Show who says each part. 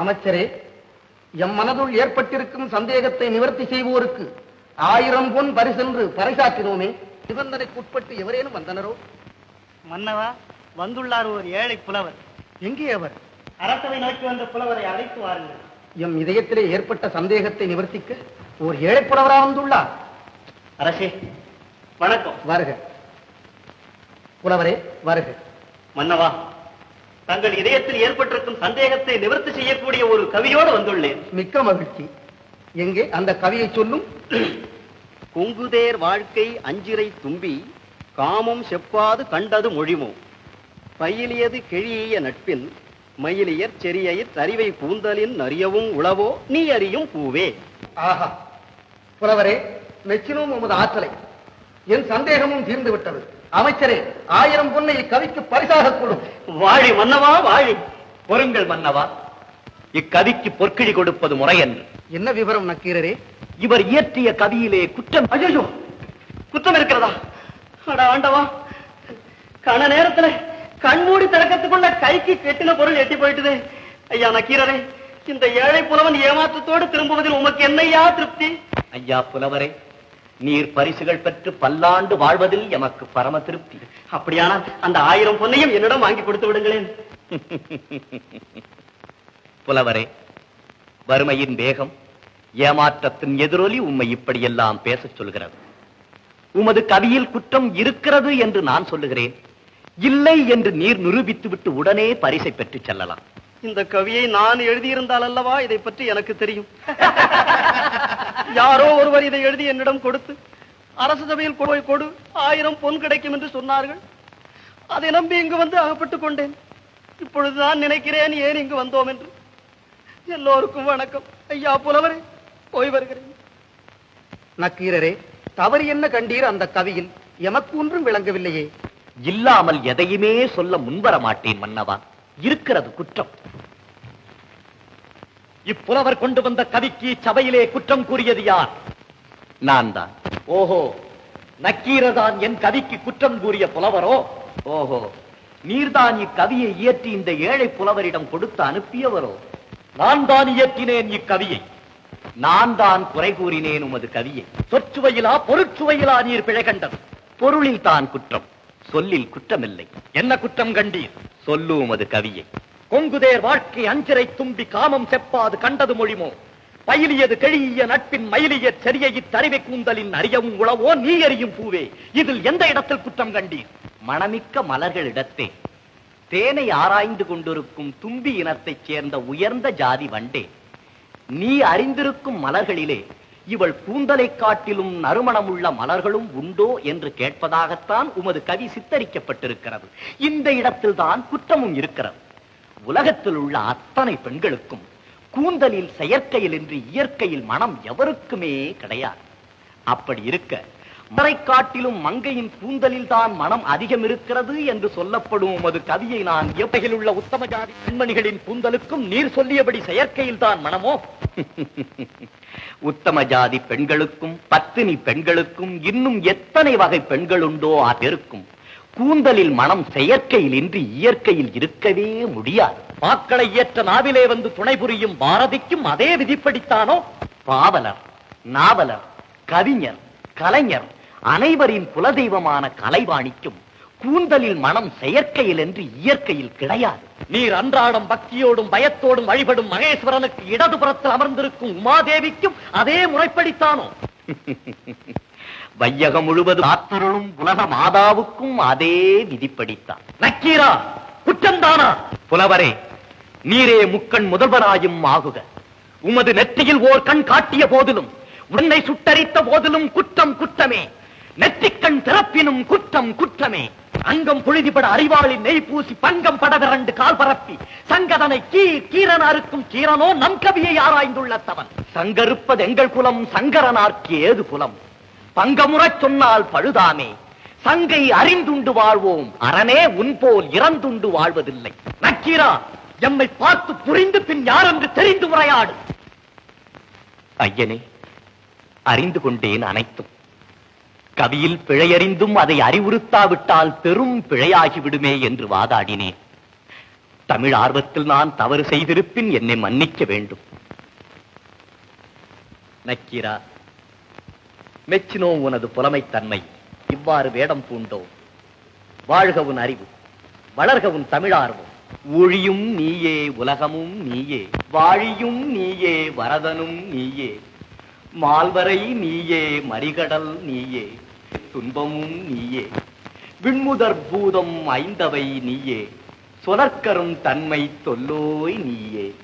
Speaker 1: அமைச்சரே எம் மனதுள் ஏற்பட்டிருக்கும் சந்தேகத்தை நிவர்த்தி செய்வோருக்கு ஆயிரம் பொன் பரிசென்று பறைசாற்றினோமே. நிபந்தனைக்குட்பட்டு எவரேனும் வந்தனரோ?
Speaker 2: மன்னவா வந்துள்ளார் ஒரு ஏழை புலவர்.
Speaker 1: எங்கே அவர்?
Speaker 2: அரசவை நோக்கி வந்த புலவரை அழைத்து வாருங்கள்.
Speaker 1: எம் இதயத்திலே ஏற்பட்ட சந்தேகத்தை நிவர்த்திக்க ஓர் ஏழை புலவரா வந்துள்ளார்?
Speaker 2: அரசே வணக்கம்.
Speaker 1: வருக. புலவரே வருக.
Speaker 2: மன்னவா தங்கள் இதயத்தில் ஏற்பட்டிருக்கும் சந்தேகத்தை நிவர்த்தி செய்யக்கூடிய ஒரு கவியோடு வந்துள்ளேன்.
Speaker 1: மிக்க மகிழ்ச்சி. எங்கே? அந்த கவியை சொல்லும்.
Speaker 2: கொங்குதேர் வாழ்க்கை அஞ்சிரை தும்பி காமம் செப்பாது கண்டது மொழிமோ. பயிலியது கிழிய நட்பின் மயிலியர் செரியயிற் அறிவை கூந்தலின் அறியவும் உளவோ நீ அறியும் பூவே.
Speaker 1: ஆஹா. புலவரே மெச்சினோம் உமது ஆற்றலை. என் சந்தேகமும் தீர்ந்து விட்டது அமைச்சரே ஆயிரம் பொன்னை இக்கவிக்கு பரிசாக கொடும்
Speaker 2: வாழி மன்னவா வாழி பொருங்கள் மன்னவா. இக்கவிக்கு பொற்கிழி கொடுப்பது முறையன்று
Speaker 1: என்ன விவரம் நக்கீரரே?
Speaker 2: இவர் இயற்றிய கவியிலே குற்றம் ஐயோ குற்றம் இருக்கிறதா? அட ஆண்டவா கண நேரத்துல கண்மூடி திறக்கத்துக்குள்ள கைக்கு கெட்டின பொருள் எட்டி போயிட்டுதே. ஐயா நக்கீரரே இந்த ஏழை புலவன் ஏமாற்றத்தோடு திரும்புவதில் உமக்கு என்னையா திருப்தி? ஐயா புலவரே நீர் பரிசுகள் பெற்று பல்லாண்டு வாழ்வதில் எமக்கு பரம திருப்தி. அப்படியானால் அந்த ஆயிரம் பொன்னையும் என்னிடம் வாங்கி கொடுத்து விடுங்களேன். புலவரே வறுமையின் வேகம் ஏமாற்றத்தின் எதிரொலி உம்மை இப்படியெல்லாம் பேசச் சொல்கிறது. உமது கவியில் குற்றம் இருக்கிறது என்று நான் சொல்லுகிறேன். இல்லை என்று நீர் நிரூபித்து விட்டு உடனே பரிசை பெற்று செல்லலாம். இந்த கவியை நான் எழுதியிருந்தால் அல்லவா? இதை பற்றி எனக்கு தெரியும். யாரோ ஒருவர் இதை எழுதி என்னிடம் கொடுத்து அரசு சபையில் போய் கொடு ஆயிரம் பொன் கிடைக்கும் என்று சொன்னார்கள். அதை நம்பி இங்கு வந்து அகப்பட்டுக் கொண்டேன். இப்பொழுதுதான் நினைக்கிறேன் ஏன் இங்கு வந்தோம் என்று. எல்லோருக்கும் வணக்கம். ஐயா புலவரே போய் வருகிறேன்.
Speaker 1: நக்கீரரே தவறு என்ன கண்டீர் அந்த கவியில்? எமக்கு ஒன்றும் விளங்கவில்லையே.
Speaker 2: இல்லாமல் எதையுமே சொல்ல முன்வர மாட்டேன் மன்னவா? இருக்கிறது குற்றம். இப்புலவர் கொண்டு வந்த கவிக்கு சபையிலே குற்றம் கூறியது யார்? நான் தான் ஓஹோ நக்கீரதான் என் கவிக்கு குற்றம் கூறிய புலவரோ? ஓஹோ நீர்தான் இக்கவியை இயற்றி இந்த ஏழை புலவரிடம் கொடுத்து அனுப்பியவரோ? நான் தான் இயற்றினேன் இக்கவியை. நான் தான் குறை கூறினேன் உமது கவியை. சொற்சுவையிலா பொருட்சுவையிலா நீர் பிழை கண்டது. பொருளில் தான் குற்றம். சொல்லில் குற்றமில்லை. என்ன குற்றம் கண்டீர்? சொல்லும் அது கவியை. கொங்குதேர் வாழ்க்கை அஞ்சரை தும்பி காமம் செப்பாது கண்டது மொழிமோ? பயிலியது கெழிய நட்பின் மயிலிய செரிய தறிவை கூந்தலின் அறியவும் உளவோ? நீ அறியும் பூவே இதில் எந்த இடத்தில் குற்றம் கண்டீர்? மணமிக்க மலர்களிடத்தே. தேனை ஆராய்ந்து கொண்டிருக்கும் தும்பி இனத்தைச் சேர்ந்த உயர்ந்த ஜாதி வண்டே. நீ அறிந்திருக்கும் மலர்களிலே இவள் கூந்தலைக் காட்டிலும் நறுமணமுள்ள மலர்களும் உண்டோ என்று கேட்பதாகத்தான் உமது கவி சித்தரிக்கப்பட்டிருக்கிறது. இந்த இடத்தில் தான் குற்றமும் இருக்கிறது. உலகத்தில் உள்ள அத்தனை பெண்களுக்கும் கூந்தலில் செயற்கையில் என்று இயற்கையில் மனம் எவருக்குமே கிடையாது. அப்படி இருக்க மறை காட்டிலும் மங்கையின் கூந்தலில் தான் மனம் அதிகம் இருக்கிறது என்று சொல்லப்படும் உமது கவியை நான் எவ்வகையில் உள்ள உத்தம ஜாதி பெண்மணிகளின் கூந்தலுக்கும் நீர் சொல்லியபடி செயற்கையில் தான் மனமோ? உத்தம ஜாதி பெண்களுக்கும் பத்தினி பெண்களுக்கும் இன்னும் எத்தனை வகை பெண்கள் உண்டோ இருக்கும் கூந்தலில் மனம் செயற்கையில் இன்றி இயற்கையில் இருக்கவே முடியாது. மாக்களை இயற்ற நாவிலே வந்து துணை புரியும் பாரதிக்கும் அதே விதிப்படித்தானோ? பாவலர் நாவலர் கவிஞர் கலைஞர் அனைவரின் குலதெய்வமான கலைவாணிக்கும் கூந்தலில் மனம் செயற்கையில் என்று இயற்கையில் கிடையாது. நீர் அன்றாடம் பக்தியோடும் பயத்தோடும் வழிபடும் மகேஸ்வரனுக்கு இடதுபுறத்தில் அமர்ந்திருக்கும் உமாதேவிக்கும் அதே முறைப்படித்தானோ? வையகம் முழுவதும் ஆத்தருளும் உலக மாதாவுக்கும் அதே விதிப்படித்தான். நக்கீரா குற்றம்தானா புலவரே நீரே முக்கண் முதல்வராயும் ஆகுக. உமது நெற்றியில் ஓர் கண் காட்டிய போதிலும் உன்னை சுட்டரித்த போதிலும் குற்றம் குற்றமே. நெற்றிக்கண் திறப்பினும் குற்றம் குற்றமே. அங்கம் புழுதிபட அறிவாளின் நெய் பூசி பங்கம் படவிரண்டு கால் பரப்பி. சங்கதனை கீ அறுக்கும் கீரனோ நம் கவியை ஆராய்ந்துள்ள தவன். சங்கருப்பது எங்கள் குலம் சங்கரனார்க்கு ஏது குலம்? பங்கமுறச் சொன்னால் பழுதாமே. சங்கை அறிந்துண்டு வாழ்வோம் அரணே உன் போல் இறந்துண்டு வாழ்வதில்லை. நக்கீரா எம்மை பார்த்து புரிந்து பின் யாரென்று தெரிந்து உரையாடு. ஐயனே அறிந்து கொண்டேன் அனைத்தும். கவியில் பிழையறிந்தும் அதை அறிவுறுத்தாவிட்டால் பெரும் பிழையாகிவிடுமே என்று வாதாடினேன். தமிழ் ஆர்வத்தில் நான் தவறு செய்திருப்பின் என்னை மன்னிக்க வேண்டும். நக்கீரா மெச்சினோம் உனது புலமைத்தன்மை இவ்வாறு வேடம் பூண்டோ வாழ்க உன் அறிவு வளர்க உன் தமிழார்வம் ஒழியும் நீயே உலகமும் நீயே வாழியும் நீயே வரதனும் நீயே மால்வரை நீயே மறிகடல் நீயே. துன்பமும் நீயே. விண்முதற் பூதம் ஐந்தவை நீயே. சொலற்கரும் தன்மை தொல்லோய் நீயே.